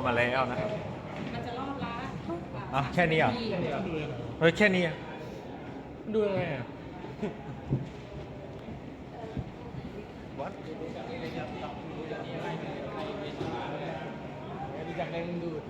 ามาแล้วนะครับ มันจะรอบละอะแค่นี้เหรอ เฮ้ยแค่นี้อะดูยังไงอะวัดดูจากแรงดึงดูด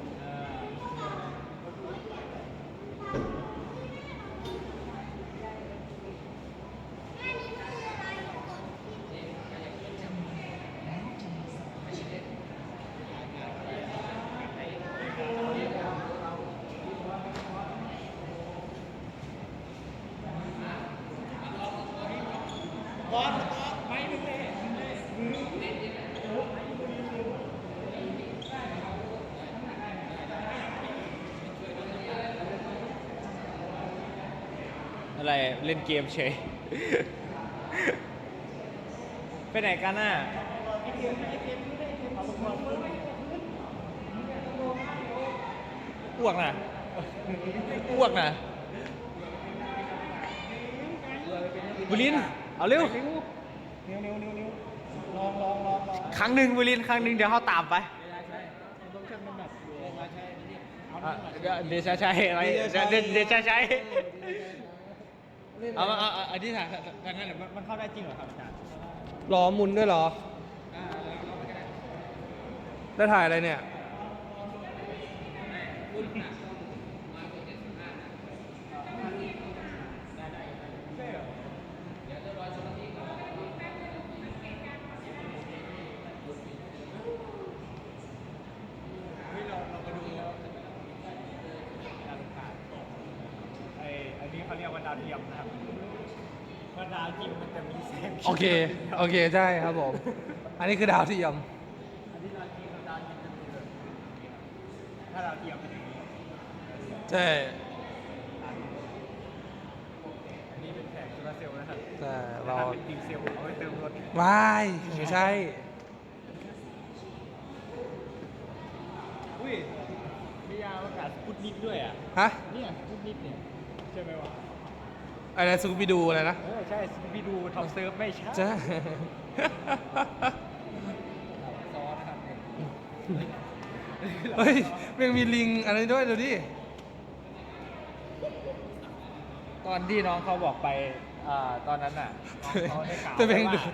อะไรเล่นเกมเฉย ไปไหนกันน่ะอ้วกน่ะอ้วกน่ะบุรินทร์เอาเร็วนิ้วนิ้วนิ้วนิ้วลองลองลองลองครั้งหนึ่งบุรินทร์ครั้งหนึ่งเดี๋ยวเขาตามไปใช่มันต้องชั่งน้ำหนักอยู่มาใช่นี่เอาอะน้ำหนักเดี๋ยวเดชาชัยอะไรเดชเดชาชัย เอามาเอาเอาอันที่ถ่ายทางนั้นเดี๋ยวมันมันเข้าได้จริงเหรอครับอาจารย์รอหมุนด้วยเหรอ อ่าเราไม่ได้ได้ถ่ายอะไรเนี่ยเฮ้ยเราเรามาดูดาวขาดไออันนี้ เขาเรียกว่าดาวเทียมนะครับว่าดาวจริงมันจะมีแสงโอเค โอเค ใช่ครับผม อันนี้คือดาวเทียม อันนี้ดาวจริงกับดาวจริงจะมีแบบถ้าดาวเทียมเป็นอย่างนี้ใช่ อันนี้เป็นแผงโซลาร์เซลล์นะครับแต่เราถ้าเป็นดิงเซลล์เอาไว้เติมรถวายไม่ใช่ อุ้ยมียาอากาศสปุตนิกด้วยอะ ฮะ เนี่ยสปุตนิกเนี่ยใช่ไหมวะ อะไรซูบิดูอะไรนะ เออใช่สปีดูท็อปเซิร์ฟไม่ใช่ ใช่ ซอสนะครับเนี่ยเฮ้ยมันมีลิงอะไรด้วยดูดิ ตอนที่น้องเขาบอกไปอ่าตอนนั้นน่ะน้องเขาได้กล่าวแต่เป็นไว้ดูว่า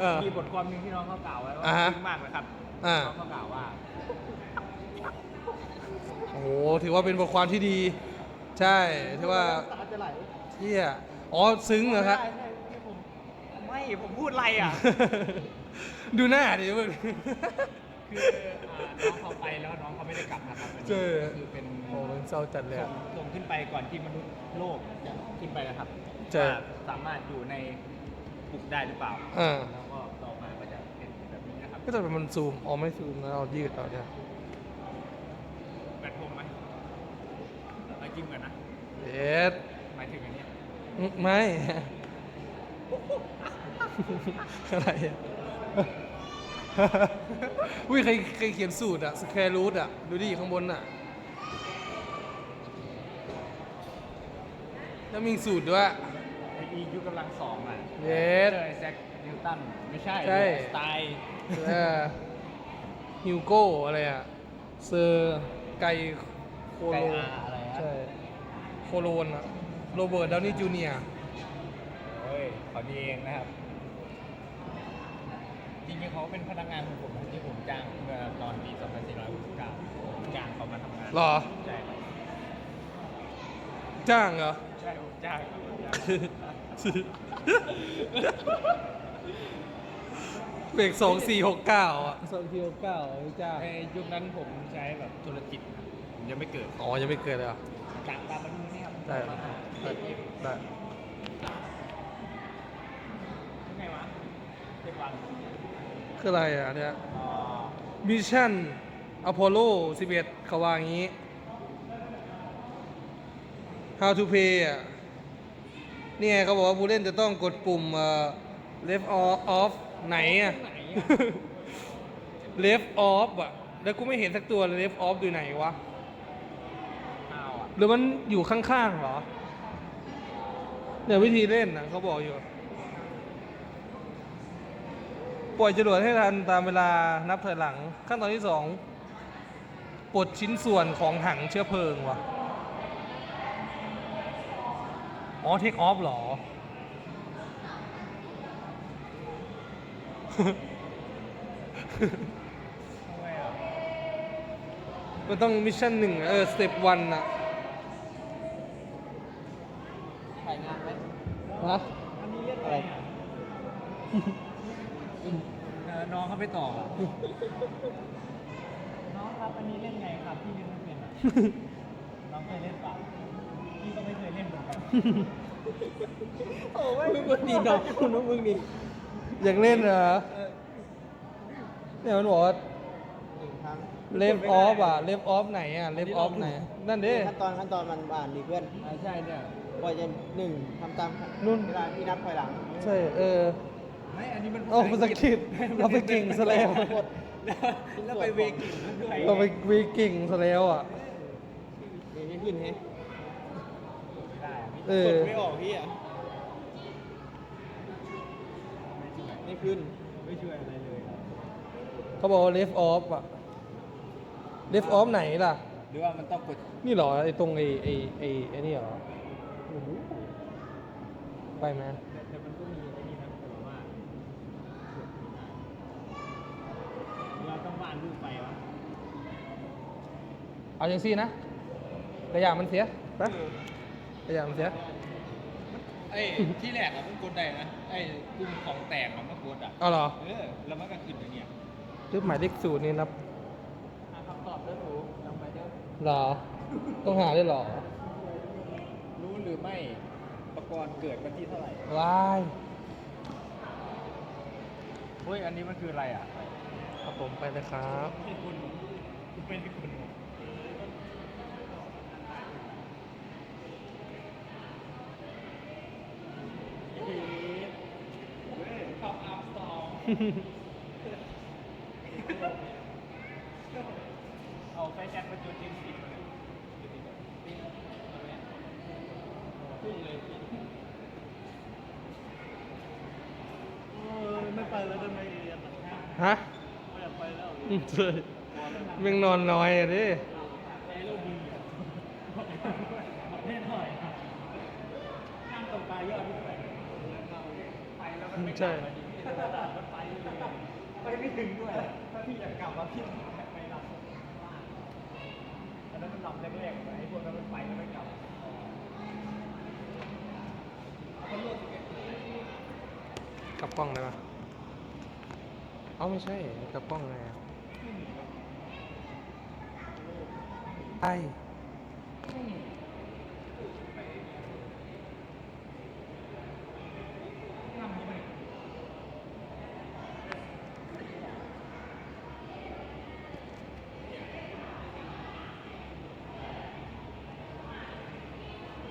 เออมีบทความหนึ่งที่น้องเขากล่าวไว้ว่าอ่าฮะจริงมากเลยครับอ่า น้องเขากล่าวว่า โอ้โห ถือว่าเป็นบทความที่ดี ใช่ ถือว่า ตาจะไหล เที่ยอ๋อซึ้งเหรอครับ ใช่ใช่ที่ผมไม่ ผมพูดอะไรอะ ดูหน้าดิมึง คืออ่าน้องเขาไปแล้วน้องเขาไม่ได้กลับนะครับอันนี้เจอ คือเป็นโอ้มันเศร้าจัดเลยส่อะ งส่งขึ้นไปก่อนที่มนุษย์โลกจะขึ้นไปนะครับเจอ ว่าสามารถอยู่ในปุกได้หรือเปล่า อ่าแล้วก็ต่อมาก็จะเป็นแบบนี้นะครับ ก็จะเป็นมันซูมอ๋อไม่ซูมนะเรายืดเอาเนี่ยแบตผมไหมเอาจริงเหมือนนะเอ็ด ไม่ อะไรอะอุ้ยใครใครเขียนสูตรอะสแครรูทอะดูดิข้างบนอะแล้วมีสูตรด้วยไออียุคกำลังสองอะเย็ดเจอไอแซคนิวตัน ไม่ใช่ใช่ สไตล์เออฮิวโก้อะไรอะเซอร์ไกโคไกโลอาอะไรอะ ใช่โคโลนอะ โรเบิร์ตดาวนี่จูเนียร์เฮ้ยเขาดีเองนะครับ จริงๆเขาเป็นพนักงานของผมที่ผมจ้างเมื่อตอนปี2469จ้างเขามาทำงานหรอ ใช่ครับจ้างเหรอ ใช่ผมจ้างครับผมจ้างเบรกสองสี่หกเก้าอะสองสี่หกเก้าจ้างในยุคนั้นผมใช้แบบธุรกิจครับผมยังไม่เกิด อ๋อ ยังไม่เกิดเลยเหรอจากตามมาดูนี่ครับ ได้ได้ได้ยังไงวะเจ็ดวันคืออะไรอะเนี่ยอ๋อมิชชั่นอพอลโล 11เขาว่างี้ How to play อะเนี่ยเขาบอกว่าผู้เล่นจะต้องกดปุ่มเอ่อ left off off ไหนอะไหน left off อะ แล้วกูไม่เห็นสักตัวเลย left off อยู่ไหนวะอ้าวอะห รือมันอยู่ข้างๆหรอ เนี่ยวิธีเล่นนะเขาบอกอยู่ ปล่อยจรวดให้ทันตามเวลานับถอยหลัง ขั้นตอนที่สองปลดชิ้นส่วนของถังเชื้อเพลิงวะอ๋อเทคออฟหรอ มันต้องมิชชั่นหนึ่งเออสเต็ปวันอะ ถ่ายงานไหม ฮะอันนี้เล่นอะไรอะเออน้องเขาไปต่ออะน้องครับอันนี้เล่นไงครับพี่เล่นไม่เป็นอะน้องเคยเล่นเปล่าพี่ก็ไม่เคยเล่นเหมือนกันโอ้ยมึงก็ดีดอกคุณน้องมึงนี่อยากเล่นเหรอเนี่ยมันบอกว่าหนึ่งครั้งเลฟออฟอะเลฟออฟไหนอะเลฟออฟไหน นั่นดิขั้นตอนขั้นตอนมันอ่านดีเพื่อน อ่าใช่เนี่ย ก่อนจะหนึ่งทำตามนู่น เวลาที่นับถอยหลังใช่เออ ไม่อันนี้มันเอาภาษาอังกฤษเราไปเก่งซะแล้ว กดแล้วไปเวกิมันด้วยเราไปวีเก่งซะแล้วอะ นี่ไม่ขึ้นไงไม่ได้อะพี่เอกอดไม่ออกพี่อะไม่ช่วยไม่ขึ้นไม่ช่วยอะไรเลยครับเขาบอกว่าเลฟออฟอะเลฟออฟไหนล่ะ หรือว่ามันต้องกด นี่เหรอไอ้ตรงไอ้ไอ้ไอ้ไอ้นี่เหรอ ไปไหมแต่แต่มันก็มีไอ้นี่นะแต่ว่าเราต้องวาดรูปไปวะเอาอย่างซี่นะกระยามันเสียไปกระยามันเสียไอ้ที่แรกอะมันกดได้นะไอ้กลุ่มของแตกอะมันกดอะเอาเหรอเออแล้วมันก็ขึ้นอย่างเงี้ยรูปหมายเลขศูนย์นี่นับหาคำตอบด้วยหนูจำไปเด้อเหรอ ต้องหาด้วยเหรอ รู้หรือไม่ประ กรณ์เกิดวันที่เท่าไหร่ว้ายเฮ้ย อันนี้มันคืออะไรอะ ครับผมไปเลยครับไม่ใช่คุณคุณเป็นคุณท็อปอัพสองเอาไฟแช็กมาจุดจิ้มสิบเลยพุ่งเลยไม่ไป แล้วได้ไหมเรียนฮะไม่อยากไปแล้วอืมใช่แม่งนอนน้อยอะดิไอ้ลูกดีอะแน่หน่อยนั่งตรงปลายยอดที่ไปไปแล้วมันไม่กลับมาดีมันไปเลยไปไม่ถึงด้วยถ้าพี่อยากกลับมาพี่ไปหลับบ้านอันนั้นมันหลับแรกๆไอ้พวกนั้นมันไปแล้วไม่กลับกลับกล้องได้ปะ เอาไม่ใช่กลับกล้องไงอะไอ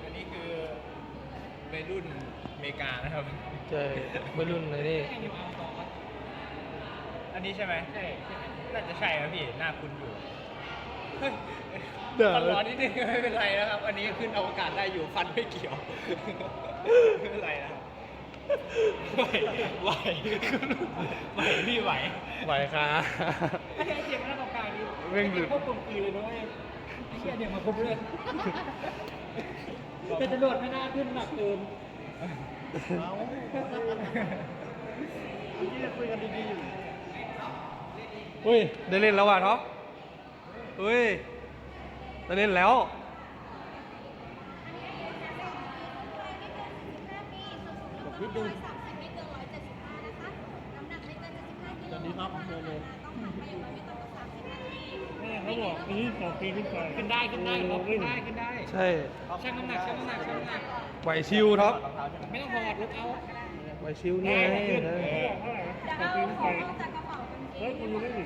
อันนี้คือวัยรุ่นอเมริกานะครับใช่วัยรุ่นเลยนี่ อันนี้ใช่ไหมใช่น่าจะใช่ครับพี่หน้าคุณอยู่เดี๋ยว ฟันร้อนนิดนึงไม่เป็นไรนะครับ อันนี้ขึ้นอวกาศได้อยู่ฟันไม่เกี่ยวไม่เป็นไรนะครับไหวไหวไหวพี่ไหวไหวค่ะ ไอ้เจ็บหน้าตรงกลางนี่เร่งดึกพวกกลมกลืนเลยด้วยไอ้เหี้ยเนี่ยมาครบเลือดเป็นตำรวจไม่น่าขึ้นหนักเกินเอาที่จะคุยกันดีๆอยู่ อุ้ย ได้เล่นแล้วว่ะท็อปอุ้ย ได้เล่นแล้ว นิดนึงตอนนี้ครับเลยเลยเขาบอกอันนี้สองปีขึ้นไปขึ้นได้ขึ้นได้ครับขึ้นได้ขึ้นได้ใช่ชั่งน้ำหนักชั่งน้ำหนักชั่งน้ำหนักไหวชิวท็อปไม่ต้องถอดลุกเอาไหวชิวนี่ไงเออจะเอาของออกจากกระเป๋ากาง เกงเฮ้ยคุณยังไม่ถึง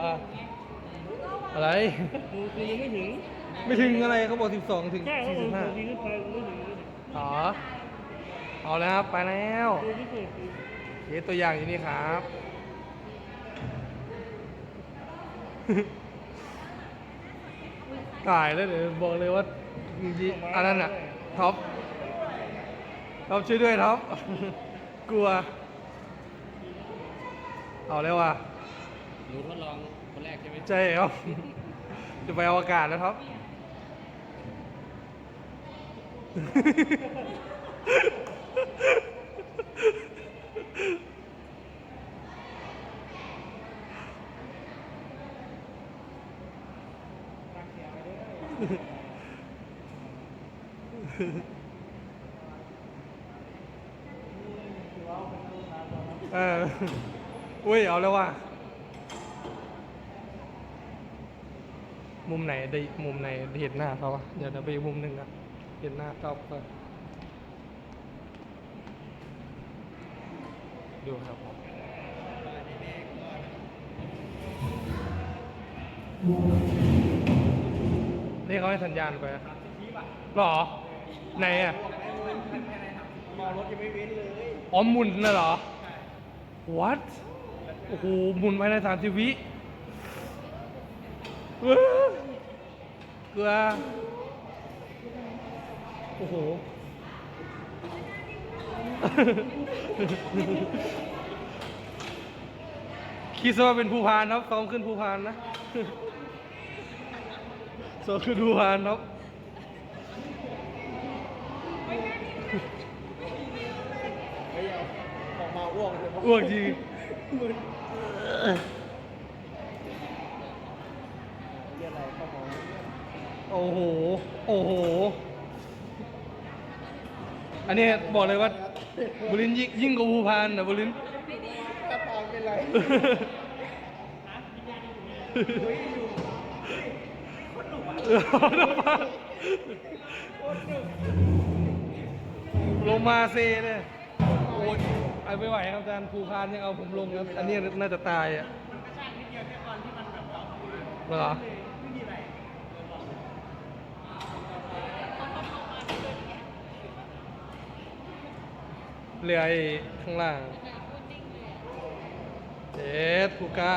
อะอะไรคุณยังไม่ถึงไม่ถึงอะไรเขาบอก 12 ถึง ใช่เขาบอกสองปี45ขึ้นไปไม่ถึงอ๋อเอาแล้วครับ ไปแล้วดูที่สุดเคสตัวอย่างอยู่นี่ครับ ตายแล้วเดี๋ยวบอกเลยว่าจริงๆอันนั้นอะท็อปท็อปช่วยด้วยท็อป กลัว เอาแล้วว่ะหนูทดลองคนแรกใช่ไหมใช่ครับ จะไปอวกาศแล้วท็อปเออ อุ้ย เอาแล้วว่ะมุมไหนได้มุมไหนเห็นหน้าเขาวะเดี๋ยวเราไปอีกมุมหนึ่งอะเห็นหน้าเขาก็ดูครับนี่เขาให้สัญญาณไปอะหรอ ไหนอะมองรถยังไม่เว้นเลย อ๋อหมุนน่ะเหรอ what โอ้โหหมุนภายในสามสิบวิเว้ยเกลือ โอ้โห คิดซะว่าเป็นภูพานครับซ้อมขึ้นภูพานนะซ้อมขึ้นภูพานครับไม่เอาออกมาอ้วกเลยอ้วกจริง เรียกอะไรเข้าหมอโอ้โห โอ้โห อันนี้บอกเลยว่าบุรินทร์ยิ่งยิ่งกว่าภูพานนะบุรินทร์กระเป๋าเป็นไรลงมาเซเนี่ยโอ้ย ไอ้ไม่ไหวครับอาจารย์ภูพานยังเอาผมลงครับ อันนี้น่าจะตายอะเหรอเรือไอ้ข้างล่าง เจ็ดผู้กล้า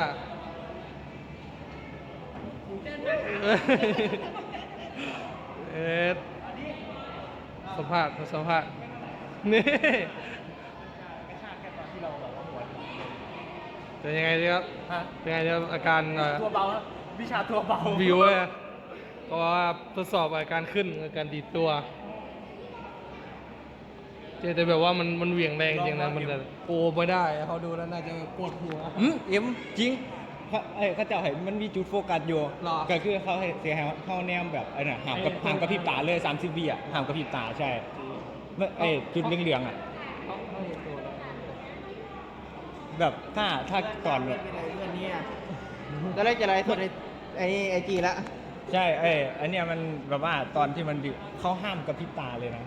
เอ็ดสัมภาษณ์สัมภาษณ์นี่ เป็นยังไงดีครับ ฮะเป็นยังไงดีครับอาการเอ่อตัวเบาครับวิชาตัวเบาวิวเลยก็ว่าทดสอบอาการขึ้นอาการดีดตัวเจแต่แบบว่ามันมันเหวี่ยงแรงจริงนะมันจะโอ้ไม่ได้เขาดูแล้วน่าจะปวดหัว อืมเอ็มจริงเขาเอ้ยเขาเจะเห็นมันมีจุดโฟกัสอยู่หรอ ก็คือเขาให้เสียหายเขาแนมแบบไอ้น่ะห่างกับห่างกับพริบตาเลย30วิอะห่างกับพริบตาใช่เมื่อไอ้จุดเหลืองๆอะ แบบถ้าถ้าก่อนแบบเรื่องนี้อะตอนแรกจะไลฟ์สดในไอ้ไอจีละใช่เอ้ยอันเนี้ยมันแบบว่าตอนที่มันดิเขาห้ามกับพริบตาเลยนะ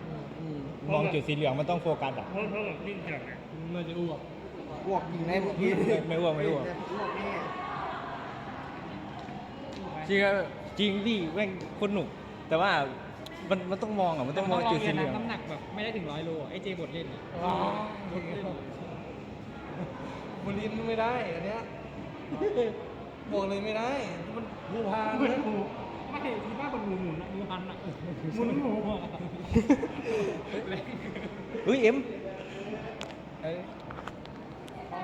มองจุดสีเหลืองมันต้องโฟกัสอะเพราะเพราะแบบนิ่งขนาดไหนน่าจะอ้วกอ้วกยิงในพวกนี้ไม่ไม่อ้วกไม่อ้วกอ้วกนี่จริงอะจริงดิแม่งคนหนุก แต่ว่ามันมันต้องมองอะมันต้องมองจุดสีเหลืองน้ำหนักแบบไม่ได้ถึงร้อยโลไอ้เจบทเล่นอะอ๋อ บุรินทร์ไม่ได้ อันเนี้ยบอกเลยไม่ได้ มันภูพานเหมือนนะหมูไม่เห็นที่บ้านคนหมูหมุนอะหมูพันอะหมุนหมูอะเฮ้ยเอ็มเอ้ย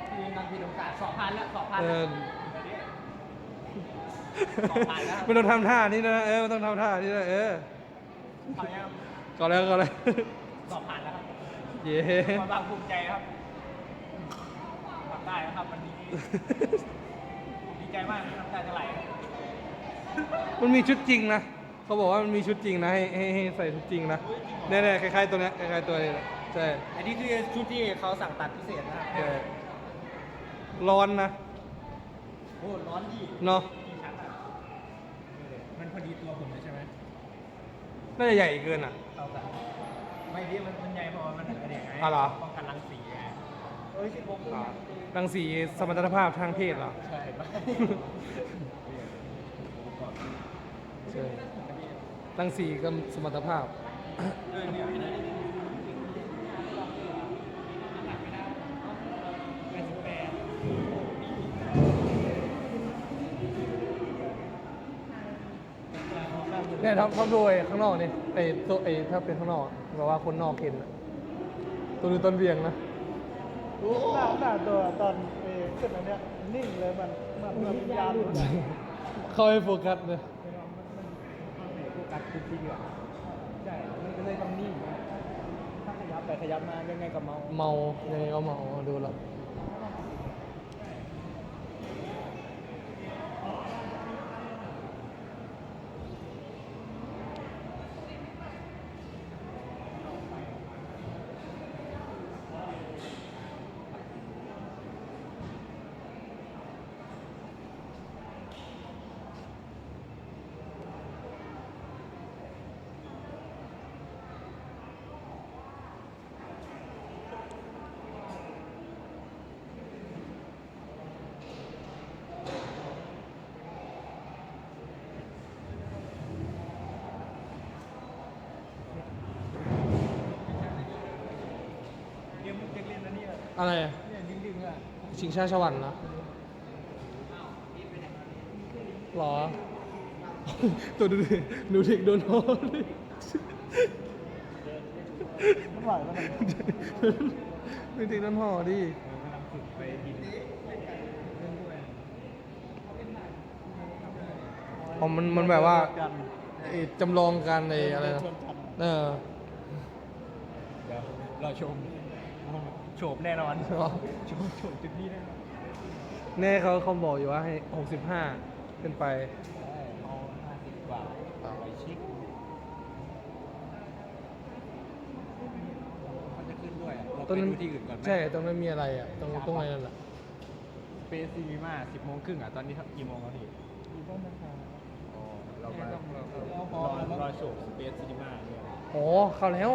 คือนำพีดงกาสองพันละสองพันเอละอสองพันแล้วไม่ต้องทำท่านี้นะ เออไม่ต้องทำท่านี้นะ เออขอยังก็แล้วก็แล้ว สองพันแล้วครับเย้ ความภาคภูมิใจครับทำ ได้นะครับวันนี้ดีใจมากที่น้ำตาจะไหลมันมีชุดจริงนะ เขาบอกว่ามันมีชุดจริงนะให้ให้ให้ใส่ชุดจริงนะเนี่ยเนี่ยคล้ายๆตัวเนี้ยคล้ายๆตัวนี้แหละใช่อันนี้คือชุดที่เขาสั่งตัดพิเศษนะครับใช่ร้อนนะโอ้ร้อนยี่เนาะกี่ชั้นอะมันพอดีตัวผมเลยใช่ไหมน่าจะใหญ่เกินอะ เอาแต่ไม่ดีมันมันใหญ่พอมันอะไรอย่างไงอ๋อเหรอ ป้องกันรังสีไง เอ้ยสิบหกอ่ารังสีสมรรถภาพทางเพศเหรอ ใช่ไหมใช่รังสีกับสมรรถภาพ เนี่ยทำทำโดยข้างนอกนี่ไอ้ตัวไอ้ถ้าเป็นข้างนอกแบบว่าคนนอกเห็นอะตัวดูต้นเวียงนะ หน้าหน้าตัวตอนเออขึ้นอันเนี้ยนิ่งเลยมันมันมันยาวเลยเข้าให้โฟกัสเลยโฟกัสทุกที่อะใช่มันก็เลยต้องนิ่งถ้าขยับไปขยับมายังไงก็เมา เมายังไงก็เมาดูแล้ว เกมมึงจะเล่นนะเนี่ย อะไรอะเนี่ยดึงๆอะชิงชาชวรรค์นะหรอ ตัวดูดิดูเด็กโดนโทษดิมันไหวมันไหวดูเด็กโดนห่อดิไปบินอ๋อมันมันแบบว่าไอ้จำลองการในอะไรนะ เออ เดี๋ยวรอชม โฉบแน่นอนหรอโฉบโฉบจุดนี้แน่นอนแน่เขาเขาบอกอยู่ว่าให้หกสิบห้าขึ้นไปได้เอาห้าสิบกว่าไปชิคมันจะขึ้นด้วยอะเราตรงไปนั้นดูที่อื่นก่อนไหม ใช่ตรงนั้นมีอะไรอะตรงตรงไหนนั่นแหละสเปซซีนีมาสิบโมงครึ่งอะ ตอนนี้กี่โมงแล้วนี่อ๋อเรามารอรอโฉบสเปซซีนีมาเนี่ยโอ้เข้าแล้ว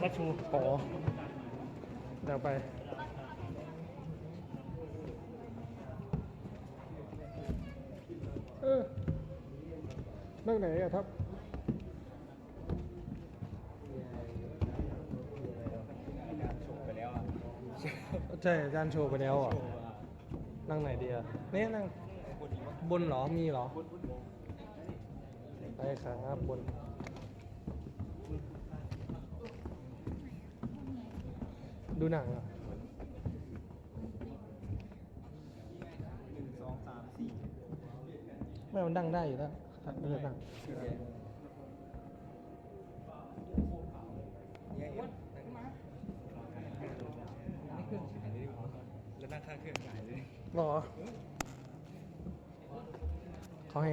คัดชูคัดชูโอ้เดี๋ยวไปเออนั่งไหนอะครับโฉบไปแล้วอะใช่อาจารย์โชว์ไปแล้วอะ นั่งไหนดีอะเนี่ยนั่งบนเหรอ มีเหรอได้ครับบน ดูหนังเหรอะหนึ่งสองสามสี่ไม่มันดังได้อยู่แล้วครับเออดังแล้วนั่งข้างเครื่องขายเลยหรอเขาให้